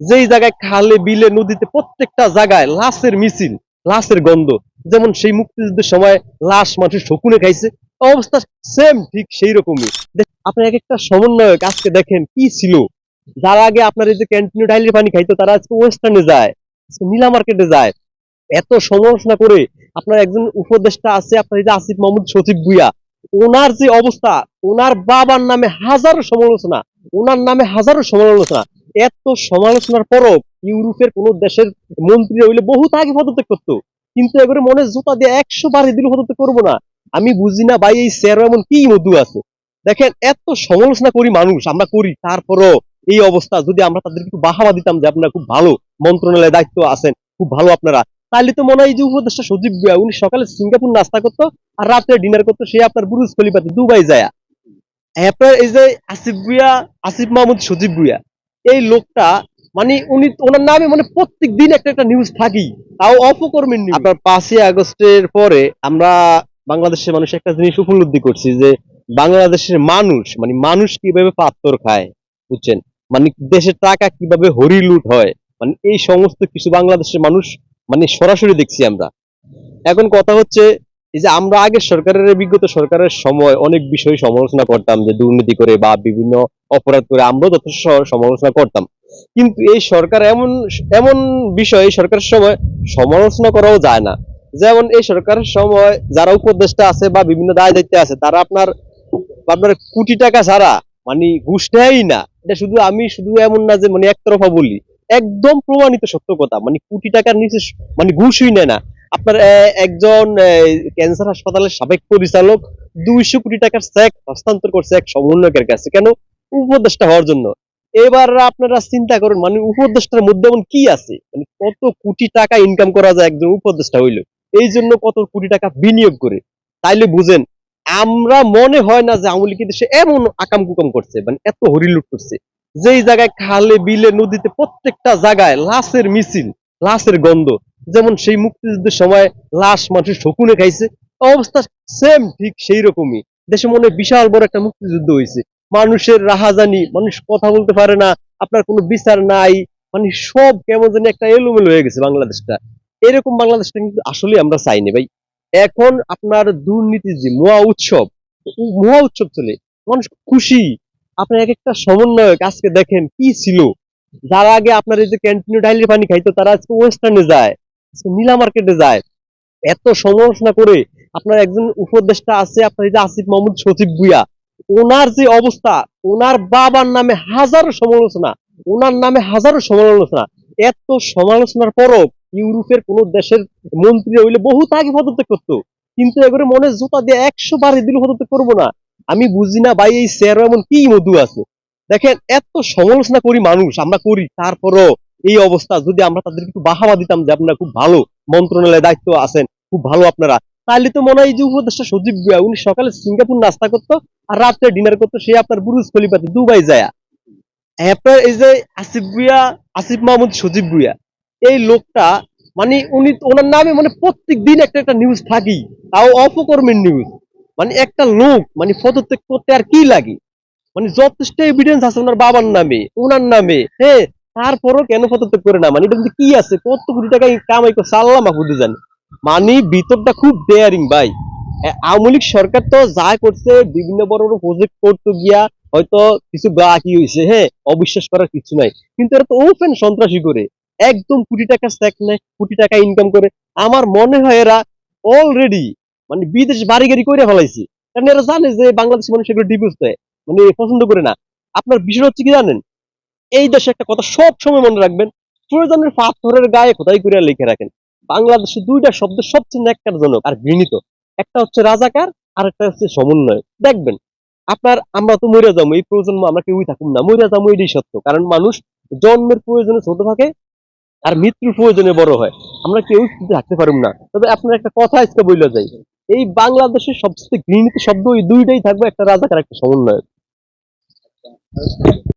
যেই জায়গায় খালে, বিলে, নদীতে প্রত্যেকটা জায়গায় লাশের মিছিল, লাশের গন্ধ। যেমন সেই মুক্তিযুদ্ধের সময় লাশ মানুষের শকুনে খাইছে, অবস্থা সেম ঠিক সেই রকমই আপনি এক একটা সমন্বয়ক আজকে দেখেন কি ছিল। যারা আগে আপনার এই যে ক্যান্টিনে ডাইলের পানি খাইতো, তারা আজকে ওয়েস্টার্নে যায় নীলা মার্কেটে যায়। এত সমালোচনা করে আপনার একজন উপদেষ্টা আছে, আপনার এই যে আসিফ মাহমুদ সচিব ভুইয়া ওনার যে অবস্থা, ওনার বাবার নামে হাজারো সমালোচনা, ওনার নামে হাজারো সমালোচনা। এত সমালোচনার পরও ইউরোপের কোন দেশের মন্ত্রী হইলে বহুত আগে পদত্যাগ করতো। কিন্তু এবারে মনে জুতা দিয়ে একশো বারে দিলে পদত্যাগ করব না। আমি বুঝি না ভাই এই স্যার এমন কি মধু আছে। দেখেন এত সমালোচনা করি মানুষ আমরা করি তারপরও এই অবস্থা। যদি আমরা তাদেরকে একটু বাহাবা দিতাম যে আপনারা খুব ভালো মন্ত্রণালয়ে দায়িত্ব আছেন খুব ভালো আপনারা তাহলে তো মনে হয় যে উপদেষ্টা সজীব ভুয়া, উনি সকালে সিঙ্গাপুর নাস্তা করতো আর রাত্রে ডিনার করতো সে আপনার বুরুজ খলিফাতে দুবাই যায়। আপনার এই যে আসিফ ভুয়া আসিফ মাহমুদ সজীব ভুয়া এই লোকটা মানে উনি, ওনার নামে মানে প্রত্যেক দিন একটা একটা নিউজ থাকি তাও অপকর্মের নিউজ আপনার পাঁচই আগস্টের পরে আমরা বাংলাদেশের মানুষ একটা জিনিস উপলব্ধি করছি যে, বাংলাদেশের মানুষ মানে মানুষ কীভাবে পাত্তর খায়, বুঝছেন? মানে দেশের টাকা কীভাবে হরি লুট হয় মানে এই সমস্ত কিছু বাংলাদেশের মানুষ মানে সরাসরি দেখছি আমরা। এখন কথা হচ্ছে যে আমরা আগের সরকারের বিগত সরকারের সময় অনেক বিষয় সমালোচনা করতাম যে দুর্নীতি করে বা বিভিন্ন অপরাধ করে আমরাও যথেষ্ট সমালোচনা করতাম। কিন্তু এই সরকার এমন এমন বিষয় সরকারের সময় সমালোচনা করাও যায় না। যেমন এই সরকারের সময় যারা উপদেষ্টা আছে বা বিভিন্ন দায় দায়িত্বে আছে, তারা আপনার আপনার কোটি টাকা ছাড়া মানে ঘুষ নেয়ই না। এটা শুধু আমি শুধু এমন না যে মানে একতরফা বলি, একদম প্রমাণিত সত্য কথা মানে কোটি টাকার নিচে মানে ঘুষই নেয় না। আপনার একজন ক্যান্সার হাসপাতালের সাবেক পরিচালক দুইশো কোটি টাকার চেক হস্তান্তর করছে এক সমন্বয়কের কাছে। কেন? উপদেষ্টা হওয়ার জন্য। এবার আপনারা চিন্তা করুন মানে উপদেষ্টার মধ্যে এমন কি আছে? মানে কত কোটি টাকা ইনকাম করা যায় একজন উপদেষ্টা হইল? এই জন্য কত কোটি টাকা বিনিয়োগ করে। তাইলে বুঝেন, আমরা মনে হয় না যে আওয়ামী লীগের দেশে এমন আকাম কুকাম করছে মানে এত হরিলুট করছে। যেই জায়গায় খালে, বিলে, নদীতে প্রত্যেকটা জায়গায় লাশের মিছিল, লাশের গন্ধ যেমন সেই মুক্তিযুদ্ধের সময় লাশ মানুষের শকুনে খাইছে, অবস্থা সেম ঠিক সেই রকমই দেশে মনে বিশাল বড় একটা মুক্তিযুদ্ধ হয়েছে মানুষের রাহাজানি, মানুষ কথা বলতে পারে না, আপনার কোনো বিচার নাই মানে সব কেমন জানি একটা এলোমেলো হয়ে গেছে বাংলাদেশটা। এরকম বাংলাদেশটা কিন্তু আসলে আমরা চাইনি ভাই। এখন আপনার দুর্নীতি যে মহা উৎসব মহা উৎসব চলে, মানুষ খুশি। আপনার এক একটা সমন্বয়ক আজকে দেখেন কি ছিল? যারা আগে আপনার এই যে ক্যান্টিনে ডাইলের পানি খাইতো, তারা আজকে ওয়েস্টার্নে যায়। নীলা মার্কেটে যায়। এত সমালোচনা করে আপনার একজন উপদেষ্টা আছে, আপনার এই যে আসিফ মাহমুদ সচিব ভুইয়া, ওনার যে অবস্থা, ওনার বাবার নামে হাজারো সমালোচনা, ওনার নামে হাজারো সমালোচনা। এত সমালোচনার পরও ইউরোপের কোন দেশের মন্ত্রী হইলে বহুত আগে পদত্যাগ করতো। কিন্তু এবারে মনে জুতা দিয়ে একশো বারে দিলে পদত্যাগ করব না। আমি বুঝি না ভাই, এই স্যার এমন কি মধু আছে। দেখেন, এত সমালোচনা করি মানুষ, আমরা করি, তারপরও এই অবস্থা যদি আমরা তাদেরকে একটু বাহাবা দিতাম যে আপনারা খুব ভালো মন্ত্রণালয়ে দায়িত্ব আছেন, খুব ভালো আপনারা, তাহলে তো মনে হয় যে উপদেষ্টা সজীব উনি সকালে সিঙ্গাপুর নাস্তা করতো আর রাত্রে ডিনার করতো সে আপনার বুরুজ খলিফাতে দুবাই যায়। আপনার এই যে আসিফ ভুইয়া আসিফ মাহমুদ, সজীব ভুইয়া এই লোকটা মানে উনি ওনার নামে মানে প্রত্যেক দিন একটা একটা নিউজ থাকি তাও অপকর্মের নিউজ মানে একটা লোক মানে পদত্যাগ করতে আর কি লাগে? মানে যথেষ্ট এভিডেন্স আছে ওনার বাবার নামে, ওনার নামে হ্যাঁ তারপরও কেন পদত্যাগ করে না? মানে এটা কি আছে? কত কোটি টাকা কামাই করছে আল্লাহ মাহফুদে জানে। মানে ভিতরটা খুব ডেয়ারিং ভাই। আওয়ামী লীগ সরকার তো যা করছে, বিভিন্ন বড় বড় প্রজেক্ট করতে গিয়া হয়তো কিছু বাকি হয়েছে হ্যাঁ? অবিশ্বাস করার কিছু নাই। কিন্তু এরা তো ওপেন সন্ত্রাসী করে। একদম কোটি টাকা স্ট্যাক নেয়, কোটি টাকা ইনকাম করে। আমার মনে হয় এরা অলরেডি মানে বিদেশ বাড়ি গাড়ি করে ফেলাইছে। কারণ এরা জানে যে বাংলাদেশ মানুষ এগুলো ডিভিউজ দেয়। মানে পছন্দ করে না। আপনার বিষয় হচ্ছে কি জানেন? এই দেশে একটা কথা সব সময় মনে রাখবেন, প্রয়োজনের পাথরের গায়ে খোদাই করে লিখে রাখেন। বাংলাদেশে দুইটা শব্দ সবচেয়ে ন্যাক্কারজনক আর ঘৃণিত। একটা হচ্ছে রাজাকার আর একটা হচ্ছে সমন্বয় দেখবেন, আপনার আমরা তো মরিয়া যাব, এই প্রজন্ম আমরা কেউই থাকুন না। মরিয়া যাব এটাই সত্য, কারণ মানুষ জন্মের প্রয়োজনে ছোট থাকে আর মৃত্যুর প্রয়োজনে বড় হয়। আমরা কেউ থাকতে পারব না। তবে আপনার একটা কথা আজকে বইলে যাই, এই বাংলাদেশের সবচেয়ে ঘৃণিত শব্দ ওই দুইটাই থাকবে, একটা রাজাকার, একটা সমন্বয়